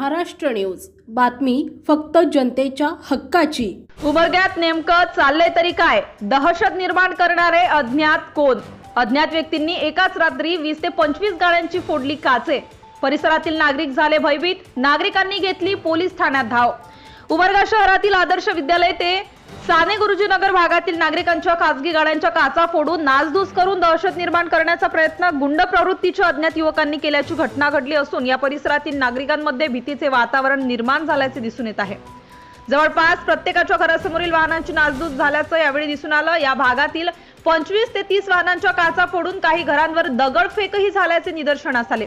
Maharashtra news. बातमी फक्त जनतेच्या हक्काची. उमरग्यात नेमकं चाललंय तरी काय? दहशत निर्माण करणारे अज्ञात कोण? अज्ञात व्यक्तींनी एकाच रात्री वीस ते पंचवीस गाड्यांची फोडली काचे. परिसरातील नागरिक झाले भयभीत. नागरिकांनी घेतली पोलीस ठाण्यात धाव. उमरगा शहरातील आदर्श विद्यालय ते साने गुरुजीनगर भागातील नागरिकांच्या खासगी गाड्यांच्या काचा फोडून नासधूस करून दहशत निर्माण करण्याचा प्रयत्न गुंड प्रवृत्तीच्या अज्ञात युवकांनी केल्याची घटना घडली असून या परिसरातील नागरिकांमध्ये भीतीचे वातावरण निर्माण झाल्याचे दिसून येत आहे. जवळपास प्रत्येकाच्या घरासमोरील वाहनांची नासधूस झाल्याचं यावेळी दिसून आलं. या भागातील पंचवीस ते तीस वाहनांच्या काचा फोडून काही घरांवर दगडफेकही झाल्याचे निदर्शनास आले.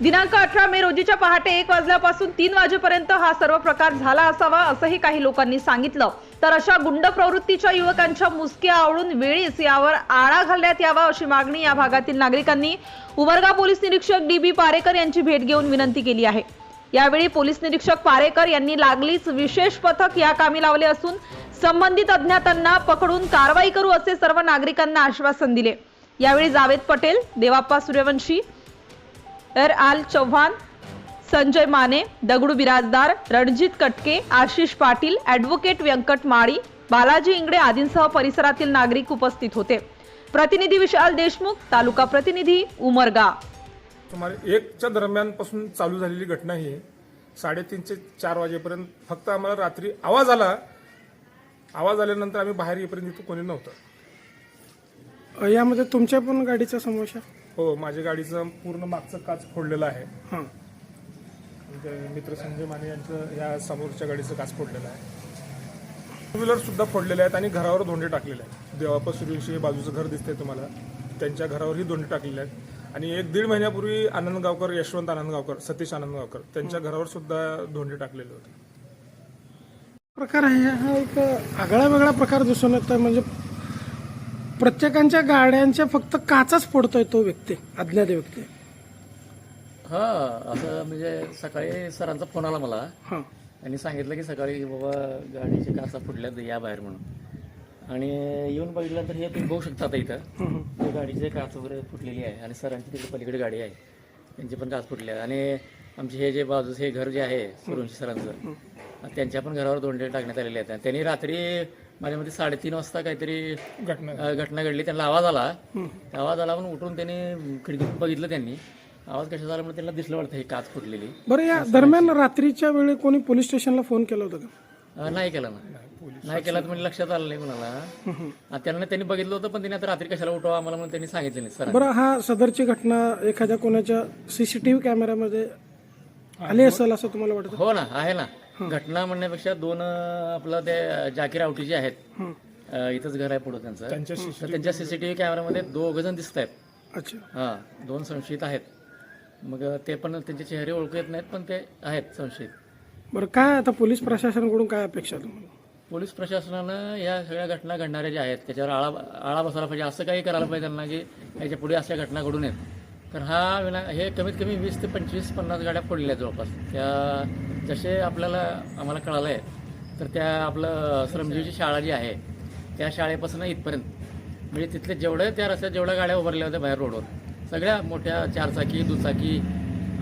दिनांक अठरा मे रोजीच्या पहाटे एक वाजल्यापासून तीन वाजेपर्यंत हा सर्व प्रकार झाला असावा असंही काही लोकांनी सांगितलं. तर अशा गुंड प्रवृत्तीच्या युवकांच्या मुसक्या आवळून वेळीच यावर आळा घालण्यात यावा अशी मागणी या भागातील नागरिकांनी उमरगा पोलीस निरीक्षक डी बी पारेकर यांची भेट घेऊन विनंती केली आहे. यावेळी पोलीस निरीक्षक पारेकर यांनी लागलीच विशेष पथक या कामी लावले असून संबंधित अज्ञातांना पकडून कारवाई करू असे सर्व नागरिकांना आश्वासन दिले. यावेळी जावेद पटेल देवाप्पा सूर्यवंशी एर आल चव्हाण संजय माने दगडू बिराजदार रणजित कटके आशिष पाटील ॲडव्होकेट व्यंकट माळी बालाजी इंगडे आदींसह परिसरातील नागरिक उपस्थित होते. प्रतिनिधी विशाल देशमुख तालुका प्रतिनिधी उमरगा. सुमारे एकच्या दरम्यानपासून चालू झालेली घटना ही. साडेतीन ते चार वाजेपर्यंत फक्त आम्हाला रात्री आवाज आला. आवाज आल्यानंतर आम्ही बाहेर येईपर्यंत इथं कोणी नव्हतं. यामध्ये तुमच्या पण गाडीचा समावेश आहे हो माझ्या गाडीचं पूर्ण मागचं काच फोडलेलं आहे. हां. मित्र संजय माने यांचं या समोरच्या गाडीचं काच फोडलेलं आहे. टू व्हीलर सुद्धा फोडलेले आहेत आणि घरावर धोंडे टाकलेले आहेत. देवापा सूर्यवंशी हे बाजूचं घर दिसतंय तुम्हाला. त्यांच्या घरावरही धोंडे टाकलेले आहेत. आणि एक दीड महिन्यापूर्वी आनंदगावकर यशवंत आनंदगावकर सतीश आनंदगावकर त्यांच्या घरावर सुद्धा धोंडे टाकलेले होते. प्रकार आहे हा एक आगळा वेगळा प्रकार दिसून येतोय. म्हणजे प्रत्येकांच्या गाड्यांच्या फक्त काचाच फोडतोय तो व्यक्ती अज्ञात व्यक्ती. हा असं म्हणजे सकाळी सरांचा फोन आला मला. हां. त्यांनी सांगितलं की सकाळी बाबा गाडीचे काचा फुटल्यात या बाहेर म्हणून. आणि येऊन बघितलं तर हे तुम्ही बघू शकता आता इथं. ते गाडीचे काच वगैरे फुटलेली आहे आणि सरांची तिकडे पलीकडे गाडी आहे. त्यांची पण काच फुटली आहे. आणि आमचे हे जे बाजूचं हे घर जे आहे सुरुंशी सरांचं त्यांच्या पण घरावर दोंडे टाकण्यात आलेले आहेत. त्यांनी रात्री माझ्या मते साडेतीन वाजता काहीतरी घटना घटना घडली. त्यांना आवाज आला. आवाज आला पण उठून त्यांनी खिडकीतून बघितलं त्यांनी. आवाज कशा झाला म्हणून त्यांना दिसलं वाटतं हे काच फुटलेली. बरं या दरम्यान रात्रीच्या वेळी कोणी पोलीस स्टेशनला फोन केला होता का? नाही केला ना. नाही केला तर म्हणजे लक्षात आलं नाही कुणाला. त्यांना त्यांनी बघितलं होतं पण त्यांनी आता रात्री कशाला उठवा आम्हाला म्हणून त्यांनी सांगितलं नाही सर बरं हा सदरची घटना एखाद्या कोणाच्या सीसीटीव्ही कॅमेऱ्यामध्ये आली असेल असं तुम्हाला वाटतं? हो ना आहे ना. घटना म्हणण्यापेक्षा दोन आपलं ते जाकीर आवटीचे आहेत. अ, इथंच घर आहे पुढं त्यांचं. त्यांच्या तर त्यांच्या सीसीटीव्ही कॅमेऱ्यामध्ये दोघ जण दिसत आहेत. अच्छा. हा दोन संशयित आहेत. मग ते पण त्यांचे चेहरे ओळखू येत नाहीत पण ते आहेत संशयित. बरं काय आता पोलीस प्रशासनाकडून काय अपेक्षा तुम्हाला? पोलीस प्रशासनानं या सगळ्या घटना घडणाऱ्या ज्या आहेत त्याच्यावर आळा आळा बसायला पाहिजे असं काही करायला पाहिजे त्यांना की याच्यापुढे अशा घटना घडू नयेत. तर हा विना हे कमीत कमी वीस ते पंचवीस पन्नास गाड्या पडल्या आहेत जवळपास. त्या जसे आपल्याला आम्हाला कळालं आहे तर त्या आपलं श्रमजीवीची शाळा जी आहे त्या शाळेपासून इथपर्यंत. म्हणजे तिथले जेवढे त्या रस्त्यात जेवढ्या गाड्या उभारल्या होत्या बाहेर रोडवर सगळ्या मोठ्या चारचाकी दुचाकी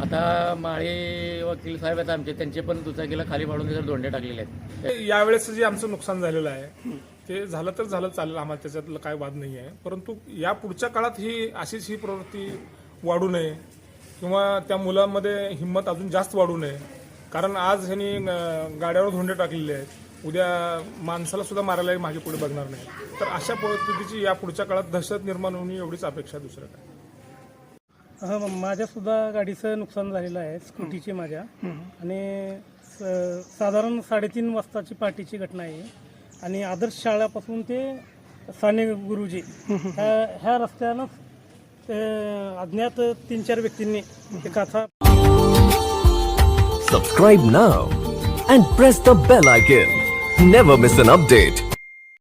आता माळी वकील साहेब आहेत आमचे त्यांचे पण दुचाकीला खाली पाडून त्याच्यावर दोंडे टाकलेले आहेत. यावेळेस जे आमचं नुकसान झालेलं आहे ते झालं तर झालं चालेल आम्हाला त्याच्यातलं काय वाद नाही आहे परंतु या पुढच्या काळात ही अशीच ही प्रवृत्ती वाढू नये किंवा त्या मुलांमध्ये हिंमत अजून जास्त वाढू नये. कारण आज ह्यांनी गाड्यावर धोंडे टाकलेले आहेत. उद्या माणसाला सुद्धा मारायला मागे पुढे बघणार नाही. तर अशा पद्धतीची या पुढच्या काळात दहशत निर्माण होणे एवढीच अपेक्षा दुसरं काय? हा माझ्या सुद्धा गाडीचं नुकसान झालेलं आहे स्कूटीची माझ्या. आणि साधारण साडेतीन वाजताची पार्टीची घटना आहे. आणि आदर्श शाळापासून ते साने गुरुजी ह्या ह्या रस्त्यानं अज्ञात तीन चार व्यक्तींनी कथा subscribe now press the bell icon never miss an update